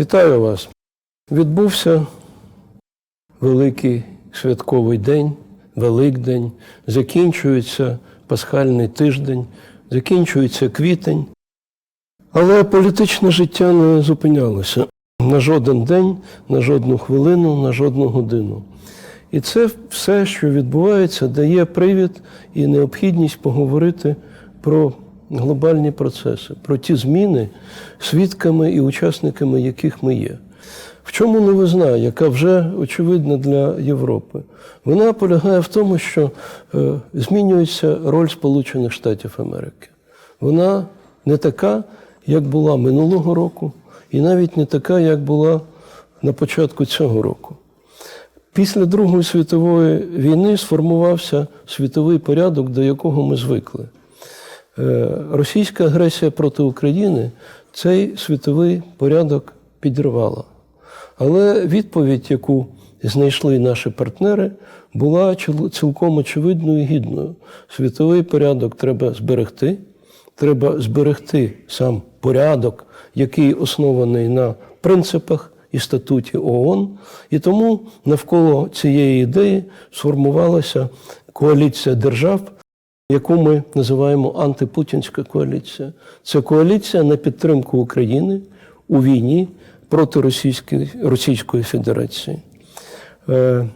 Вітаю вас. Відбувся великий святковий день, Великдень, закінчується пасхальний тиждень, закінчується квітень. Але політичне життя не зупинялося на жоден день, на жодну хвилину, на жодну годину. І це все, що відбувається, дає привід і необхідність поговорити про глобальні процеси, про ті зміни, свідками і учасниками яких ми є. В чому новизна, яка вже очевидна для Європи? Вона полягає в тому, що е, змінюється роль Сполучених Штатів Америки. Вона не така, як була минулого року, і навіть не така, як була на початку цього року. Після Другої світової війни сформувався світовий порядок, до якого ми звикли. Е, Російська агресія проти України цей світовий порядок підірвала. Але відповідь, яку знайшли наші партнери, була цілком очевидною і гідною. Світовий порядок треба зберегти. Треба зберегти сам порядок, який оснований на принципах і статуті ООН. І тому навколо цієї ідеї сформувалася коаліція держав, яку ми називаємо антипутінська коаліція. Це коаліція на підтримку України у війні проти Російської, Російської Федерації. Е,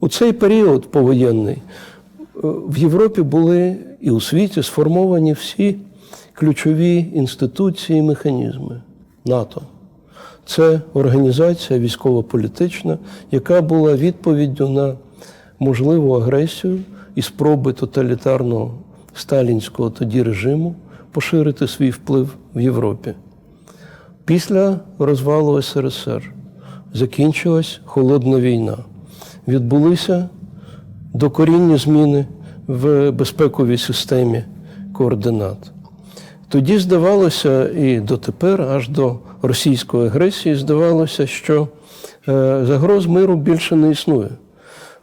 У цей період повоєнний е, в Європі були і у світі сформовані всі ключові інституції і механізми НАТО. Це організація військово-політична, яка була відповіддю на можливу агресію і спроби тоталітарного сталінського тоді режиму поширити свій вплив в Європі. Після розвалу СРСР закінчилась холодна війна. Відбулися докорінні зміни в безпековій системі координат. Тоді здавалося, і дотепер, аж до російської агресії, здавалося, що е, загроз миру більше не існує.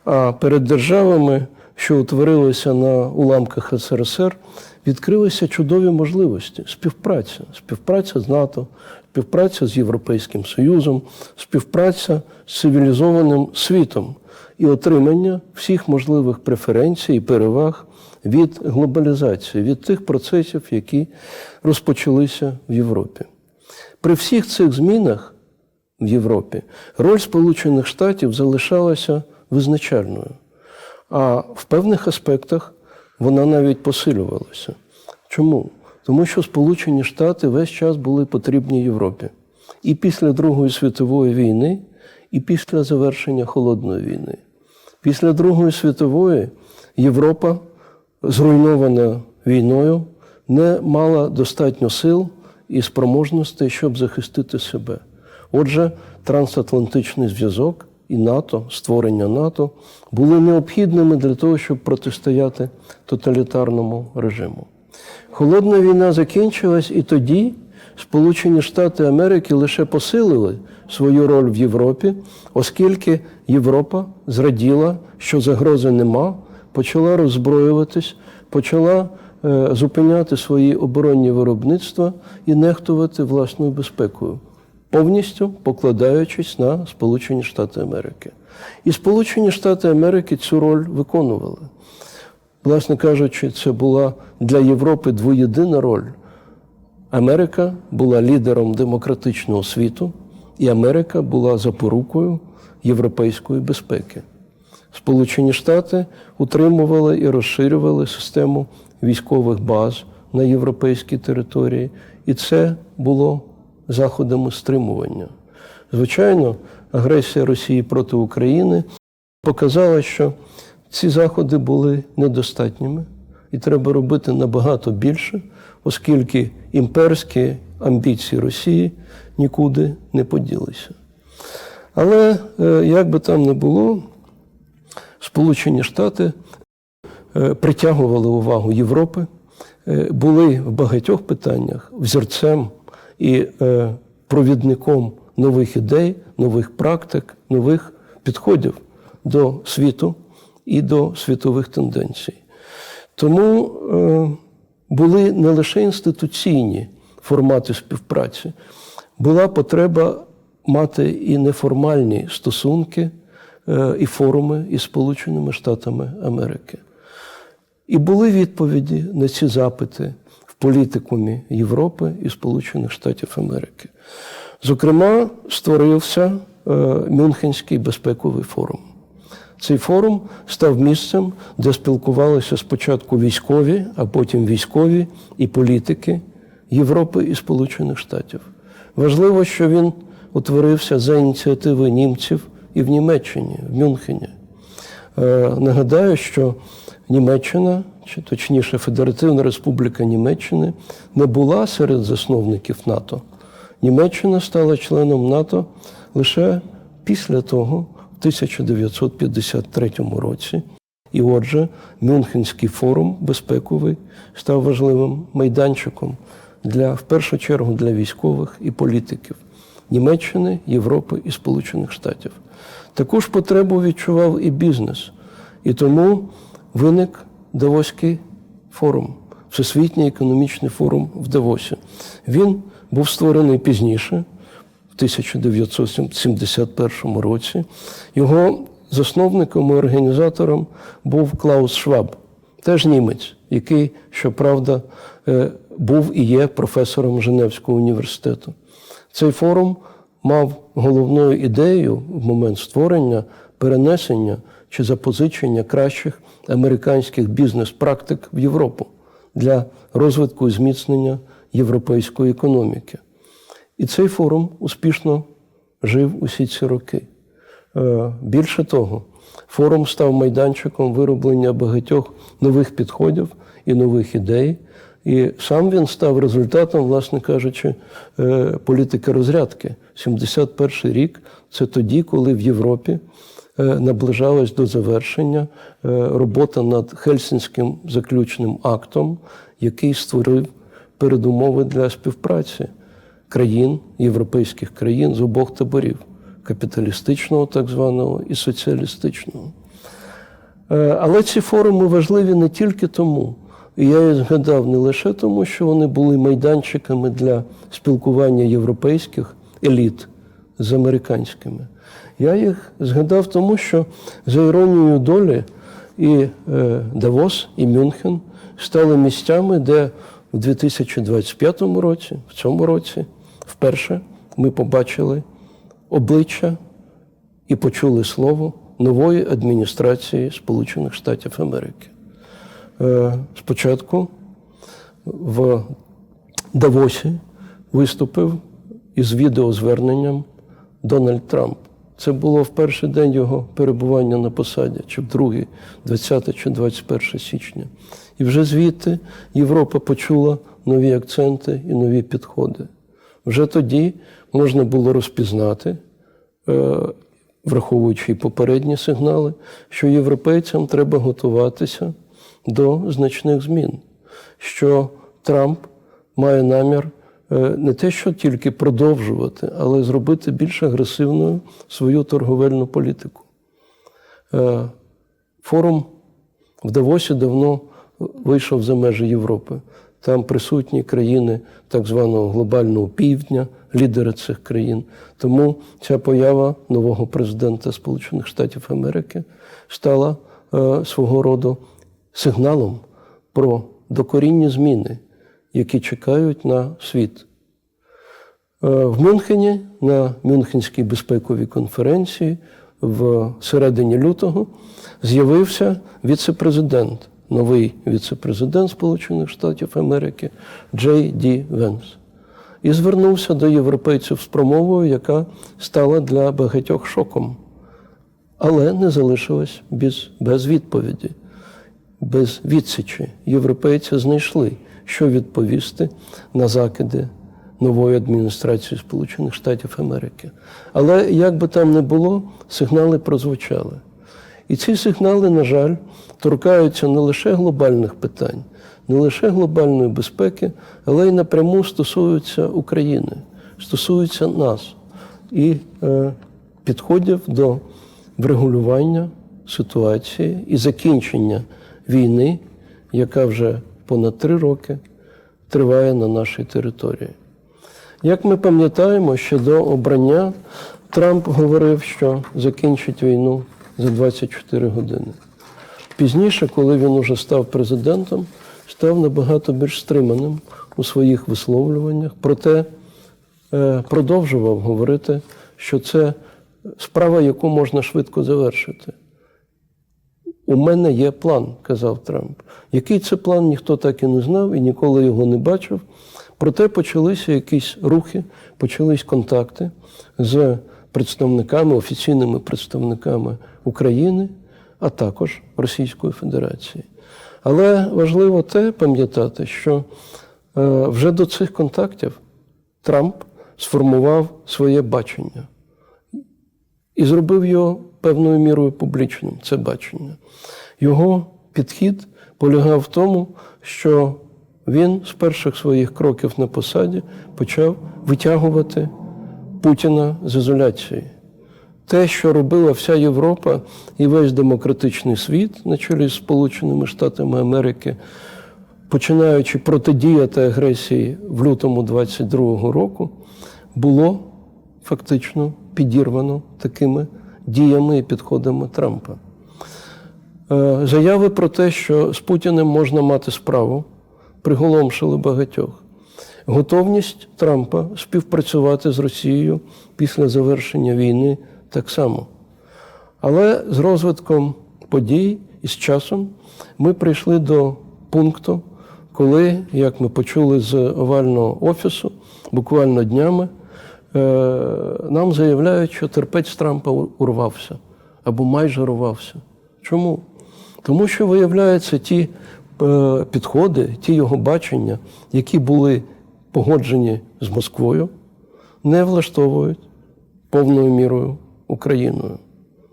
А перед державами, що утворилися на уламках СРСР, відкрилися чудові можливості співпраця, співпраця з НАТО, співпраця з Європейським Союзом, співпраця з цивілізованим світом і отримання всіх можливих преференцій і переваг від глобалізації, від тих процесів, які розпочалися в Європі. При всіх цих змінах в Європі роль Сполучених Штатів залишалася визначальною, а в певних аспектах вона навіть посилювалася. Чому? Тому що Сполучені Штати весь час були потрібні Європі. І після Другої світової війни, і після завершення Холодної війни. Після Другої світової Європа, зруйнована війною, не мала достатньо сил і спроможностей, щоб захистити себе. Отже, трансатлантичний зв'язок і НАТО, створення НАТО були необхідними для того, щоб протистояти тоталітарному режиму. Холодна війна закінчилась, і тоді Сполучені Штати Америки лише посилили свою роль в Європі, оскільки Європа зраділа, що загрози нема, почала роззброюватись, почала е, зупиняти свої оборонні виробництва і нехтувати власною безпекою, повністю покладаючись на Сполучені Штати Америки. І Сполучені Штати Америки цю роль виконували. Власне кажучи, це була для Європи двоєдина роль. Америка була лідером демократичного світу, і Америка була запорукою європейської безпеки. Сполучені Штати утримували і розширювали систему військових баз на європейській території, і це було заходами стримування. Звичайно, агресія Росії проти України показала, що ці заходи були недостатніми, і треба робити набагато більше, оскільки імперські амбіції Росії нікуди не поділися. Але е, як би там не було, Сполучені Штати е, притягували увагу Європи, е, були в багатьох питаннях взірцем і е, провідником нових ідей, нових практик, нових підходів до світу і до світових тенденцій. Тому е, були не лише інституційні формати співпраці, була потреба мати і неформальні стосунки е, і форуми із Сполученими Штатами Америки. І були відповіді на ці запити політикумі Європи і Сполучених Штатів Америки. Зокрема, створився е, Мюнхенський безпековий форум. Цей форум став місцем, де спілкувалися спочатку військові, а потім військові і політики Європи і Сполучених Штатів. Важливо, що він утворився за ініціативи німців і в Німеччині, в Мюнхені. Е, Нагадаю, що Німеччина, чи точніше Федеративна Республіка Німеччини, не була серед засновників НАТО. Німеччина стала членом НАТО лише після того, в 1953 році. І отже, Мюнхенський форум безпековий став важливим майданчиком для, в першу чергу для військових і політиків Німеччини, Європи і Сполучених Штатів. Таку ж потребу відчував і бізнес. І тому виник Давоський форум, Всесвітній економічний форум в Давосі. Він був створений пізніше, в 1971 році. Його засновником і організатором був Клаус Шваб, теж німець, який, щоправда, е, був і є професором Женевського університету. Цей форум мав головною ідеєю в момент створення перенесення чи запозичення кращих американських бізнес-практик в Європу для розвитку і зміцнення європейської економіки. І цей форум успішно жив усі ці роки. Е, Більше того, форум став майданчиком вироблення багатьох нових підходів і нових ідей. І сам він став результатом, власне кажучи, е, політики розрядки. 71 рік це тоді, коли в Європі наближалась до завершення е, робота над Хельсінським заключним актом, який створив передумови для співпраці країн, європейських країн з обох таборів капіталістичного, так званого, і соціалістичного. Е, Але ці форуми важливі не тільки тому, і я їх згадав не лише тому, що вони були майданчиками для спілкування європейських еліт з американськими. Я їх згадав тому, що за іронією долі і е, Давос, і Мюнхен стали місцями, де в 2025 році, в цьому році, вперше ми побачили обличчя і почули слово нової адміністрації Сполучених Штатів Америки. Е, Спочатку в Давосі виступив із відеозверненням Дональд Трамп. Це було в перший день його перебування на посаді, чи в другий, 20 чи 21 січня. І вже звідти Європа почула нові акценти і нові підходи. Вже тоді можна було розпізнати, е, враховуючи попередні сигнали, що європейцям треба готуватися до значних змін, що Трамп має намір не те, що тільки продовжувати, але зробити більш агресивною свою торговельну політику. Е, Форум в Давосі давно вийшов за межі Європи. Там присутні країни так званого глобального півдня, лідери цих країн. Тому ця поява нового президента Сполучених Штатів Америки стала е, свого роду сигналом про докорінні зміни, які чекають на світ. Е, В Мюнхені на Мюнхенській безпековій конференції в середині лютого з'явився віце-президент, новий віце-президент Сполучених Штатів Америки Джей Ді Венс. І звернувся до європейців з промовою, яка стала для багатьох шоком, але не залишилась без, без відповіді, без відсічі. Європейці знайшли, що відповісти на закиди нової адміністрації Сполучених Штатів Америки. Але як би там не було, сигнали прозвучали. І ці сигнали, на жаль, торкаються не лише глобальних питань, не лише глобальної безпеки, але й напряму стосуються України, стосуються нас і е, підходів до врегулювання ситуації і закінчення війни, яка вже понад три роки триває на нашій території. Як ми пам'ятаємо, ще до обрання Трамп говорив, що закінчить війну за 24 години. Пізніше, коли він уже став президентом, став набагато більш стриманим у своїх висловлюваннях, проте е, продовжував говорити, що це справа, яку можна швидко завершити. У мене є план, казав Трамп. Який це план, ніхто так і не знав і ніколи його не бачив. Проте почалися якісь рухи, почались контакти з представниками, офіційними представниками України, а також Російської Федерації. Але важливо те пам'ятати, що е, вже до цих контактів Трамп сформував своє бачення і зробив його певною мірою публічним, це бачення. Його підхід полягав в тому, що він з перших своїх кроків на посаді почав витягувати Путіна з ізоляції. Те, що робила вся Європа і весь демократичний світ на чолі з Сполученими Штатами Америки, починаючи протидіяти агресії в лютому 22-го року, було фактично підірвано такими діями і підходами Трампа. Е, Заяви про те, що з Путіним можна мати справу, приголомшили багатьох. Готовність Трампа співпрацювати з Росією після завершення війни так само. Але з розвитком подій і з часом ми прийшли до пункту, коли, як ми почули з овального офісу, буквально днями, нам заявляють, що терпець Трампа урвався або майже урвався. Чому? Тому що, виявляється, ті е, підходи, ті його бачення, які були погоджені з Москвою, не влаштовують повною мірою Україною.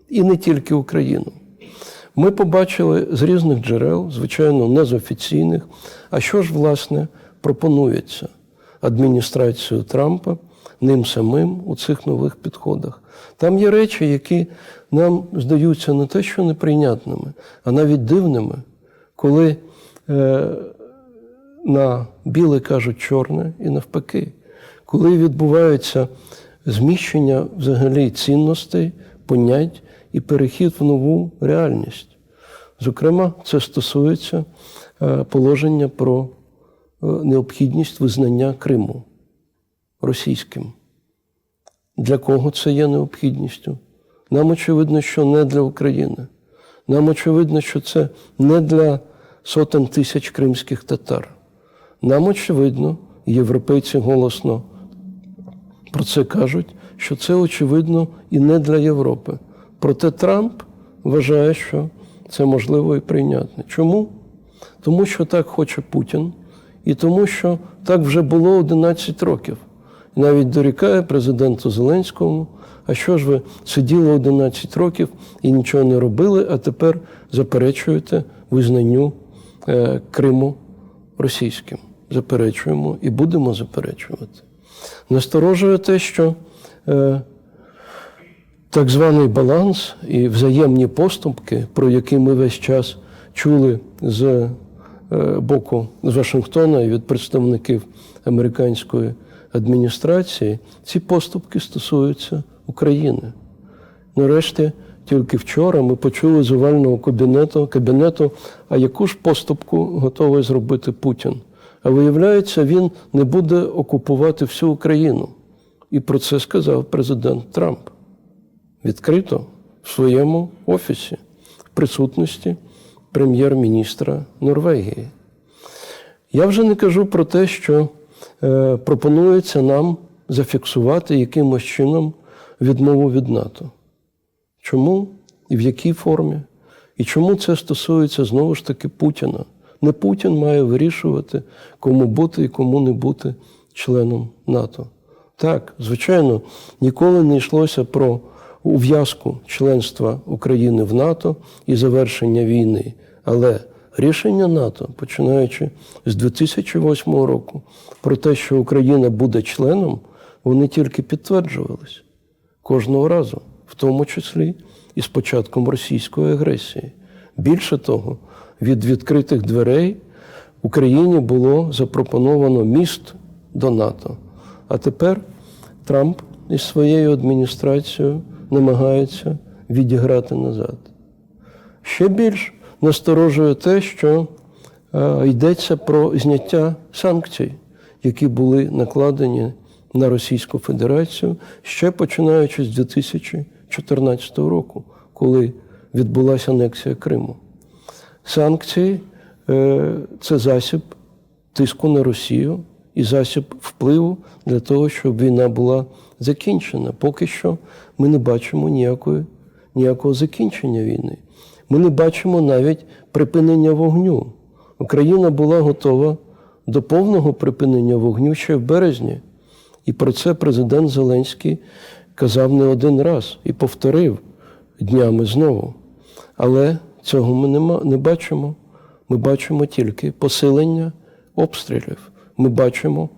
І не тільки Україну. Ми побачили з різних джерел, звичайно, не з офіційних, а що ж, власне, пропонується адміністрацією Трампа ним самим у цих нових підходах. Там є речі, які нам здаються не те, що неприйнятними, а навіть дивними, коли е, на біле кажуть чорне і навпаки, коли відбувається зміщення взагалі цінностей, понять і перехід в нову реальність. Зокрема, це стосується е, положення про е, необхідність визнання Криму російським. Для кого це є необхідністю? Нам очевидно, що не для України. Нам очевидно, що це не для сотень тисяч кримських татар. Нам очевидно, європейці голосно про це кажуть, що це очевидно і не для Європи. Проте Трамп вважає, що це можливо і прийнятне. Чому? Тому що так хоче Путін, і тому, що так вже було 11 років. Навіть дорікає президенту Зеленському, а що ж ви сиділи 11 років і нічого не робили, а тепер заперечуєте визнанню е, Криму російським. Заперечуємо і будемо заперечувати. Насторожує те, що е, так званий баланс і взаємні поступки, про які ми весь час чули з е, боку з Вашингтона і від представників американської адміністрації, ці поступки стосуються України. Нарешті, тільки вчора ми почули з овального кабінету, кабінету, а яку ж поступку готовий зробити Путін. А виявляється, він не буде окупувати всю Україну. І про це сказав президент Трамп відкрито в своєму офісі в присутності прем'єр-міністра Норвегії. Я вже не кажу про те, що пропонується нам зафіксувати якимось чином відмову від НАТО. Чому і в якій формі? І чому це стосується знову ж таки Путіна? Не Путін має вирішувати, кому бути і кому не бути членом НАТО. Так, звичайно, ніколи не йшлося про ув'язку членства України в НАТО і завершення війни. Але рішення НАТО, починаючи з 2008 року, про те, що Україна буде членом, вони тільки підтверджувались кожного разу, в тому числі і з початком російської агресії. Більше того, від відкритих дверей Україні було запропоновано міст до НАТО. А тепер Трамп із своєю адміністрацією намагається відіграти назад. Ще більш насторожує те, що е, йдеться про зняття санкцій, які були накладені на Російську Федерацію ще починаючи з 2014 року, коли відбулася анексія Криму. Санкції е, це засіб тиску на Росію і засіб впливу для того, щоб війна була закінчена. Поки що ми не бачимо ніякої, ніякого закінчення війни. Ми не бачимо навіть припинення вогню. Україна була готова до повного припинення вогню ще в березні. І про це президент Зеленський казав не один раз і повторив днями знову. Але цього ми нема, не бачимо. Ми бачимо тільки посилення обстрілів. Ми бачимо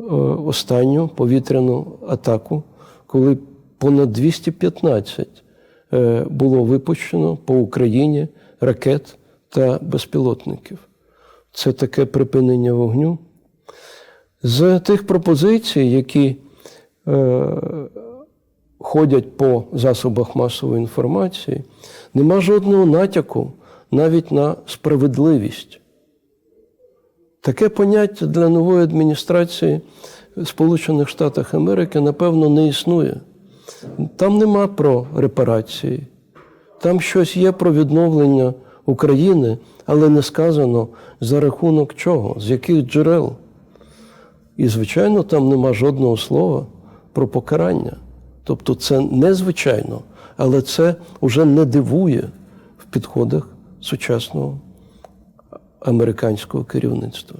е, останню повітряну атаку, коли понад 215 е, було випущено по Україні ракет та безпілотників. Це таке припинення вогню. З тих пропозицій, які е, ходять по засобах масової інформації, нема жодного натяку навіть на справедливість. Таке поняття для нової адміністрації Сполучених Штатів Америки, напевно, не існує. Там нема про репарації, там щось є про відновлення України, але не сказано за рахунок чого, з яких джерел. І, звичайно, там нема жодного слова про покарання. Тобто це незвичайно, але це вже не дивує в підходах сучасного американського керівництва.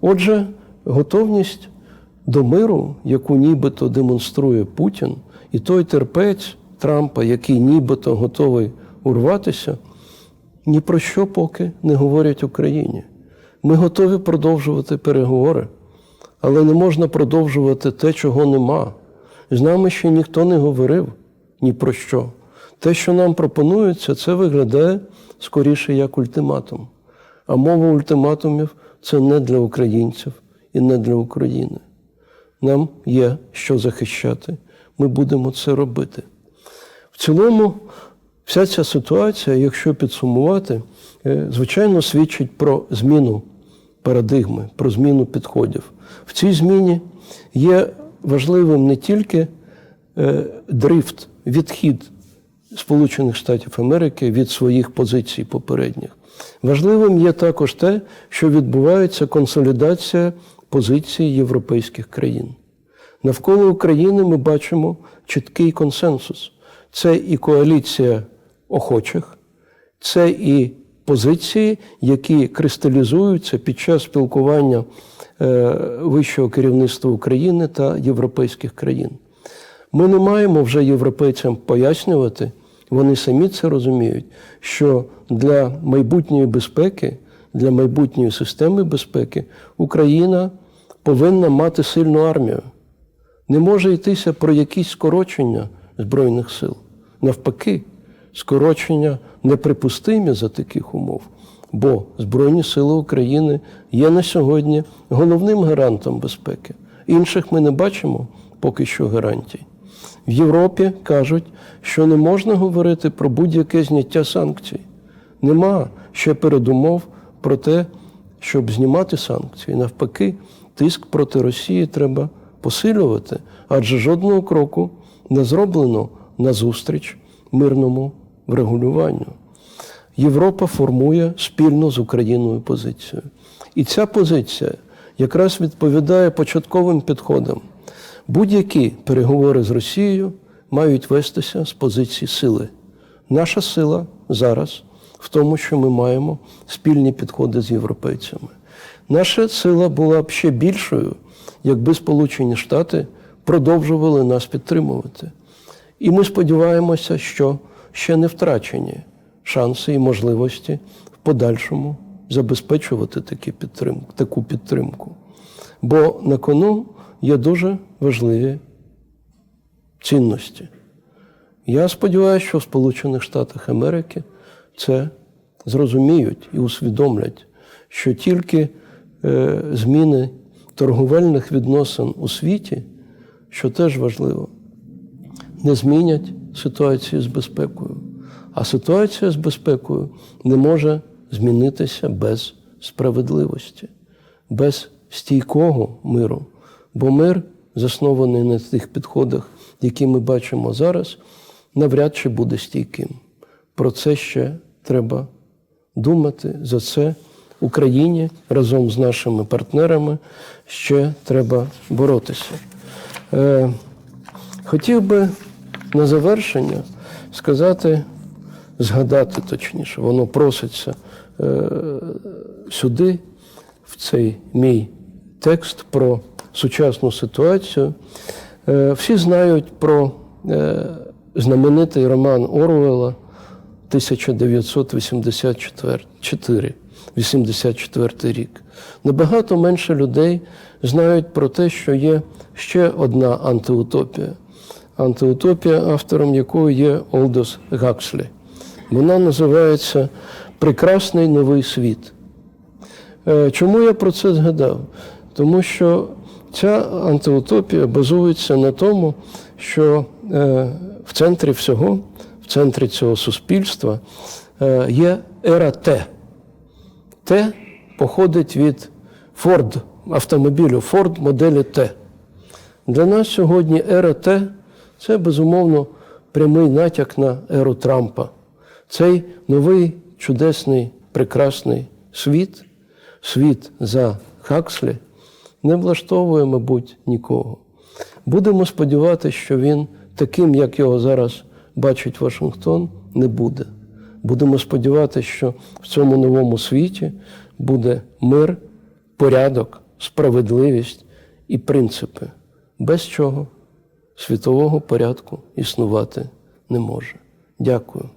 Отже, готовність до миру, яку нібито демонструє Путін, і той терпець Трампа, який нібито готовий урватися, ні про що поки не говорять Україні. Ми готові продовжувати переговори, але не можна продовжувати те, чого нема. З нами ще ніхто не говорив ні про що. Те, що нам пропонується, це виглядає скоріше як ультиматум. А мова ультиматумів це не для українців і не для України. Нам є що захищати. Ми будемо це робити. В цілому, вся ця ситуація, якщо підсумувати, е, звичайно, свідчить про зміну парадигми, про зміну підходів. В цій зміні є важливим не тільки е, дрифт, відхід Сполучених Штатів Америки від своїх позицій попередніх. Важливим є також те, що відбувається консолідація позицій європейських країн. Навколо України ми бачимо чіткий консенсус. Це і коаліція охочих, це і позиції, які кристалізуються під час спілкування е, вищого керівництва України та європейських країн. Ми не маємо вже європейцям пояснювати, вони самі це розуміють, що для майбутньої безпеки, для майбутньої системи безпеки Україна повинна мати сильну армію. Не може йтися про якісь скорочення Збройних сил. Навпаки, скорочення неприпустимі за таких умов, бо Збройні сили України є на сьогодні головним гарантом безпеки. Інших ми не бачимо поки що гарантій. В Європі кажуть, що не можна говорити про будь-яке зняття санкцій. Нема ще передумов про те, щоб знімати санкції. Навпаки, тиск проти Росії треба посилювати, адже жодного кроку не зроблено назустріч мирному врегулюванню. Європа формує спільно з Україною позицію. І ця позиція якраз відповідає початковим підходам. Будь-які переговори з Росією мають вестися з позиції сили. Наша сила зараз в тому, що ми маємо спільні підходи з європейцями. Наша сила була б ще більшою, якби Сполучені Штати продовжували нас підтримувати. І ми сподіваємося, що ще не втрачені шанси і можливості в подальшому забезпечувати такі підтримку, таку підтримку. Бо на кону є дуже важливі цінності. Я сподіваюся, що в Сполучених Штатах Америки це зрозуміють і усвідомлять, що тільки е, зміни торговельних відносин у світі, що теж важливо, не змінять ситуацію з безпекою. А ситуація з безпекою не може змінитися без справедливості, без стійкого миру. Бо мир, заснований на тих підходах, які ми бачимо зараз, навряд чи буде стійким. Про це ще треба думати. За це Україні разом з нашими партнерами ще треба боротися. Е, хотів би на завершення сказати, згадати точніше, воно проситься е, сюди, в цей мій текст про сучасну ситуацію. Е, всі знають про знаменитий роман Орвелла 1984, 84 рік. Набагато менше людей знають про те, що є ще одна антиутопія. Антиутопія, автором якої є Олдос Гакслі. Вона називається Прекрасний новий світ. Е, Чому я про це згадав? Тому що ця антиутопія базується на тому, що е, в центрі всього, в центрі цього суспільства е, є ера Т. Т походить від Ford, автомобілю Ford моделі Т. Для нас сьогодні ера Т це безумовно прямий натяк на еру Трампа. Цей новий чудесний, прекрасний світ, світ за Хакслі, не влаштовує, мабуть, нікого. Будемо сподіватися, що він таким, як його зараз бачить Вашингтон, не буде. Будемо сподіватися, що в цьому новому світі буде мир, порядок, справедливість і принципи, без чого світового порядку існувати не може. Дякую.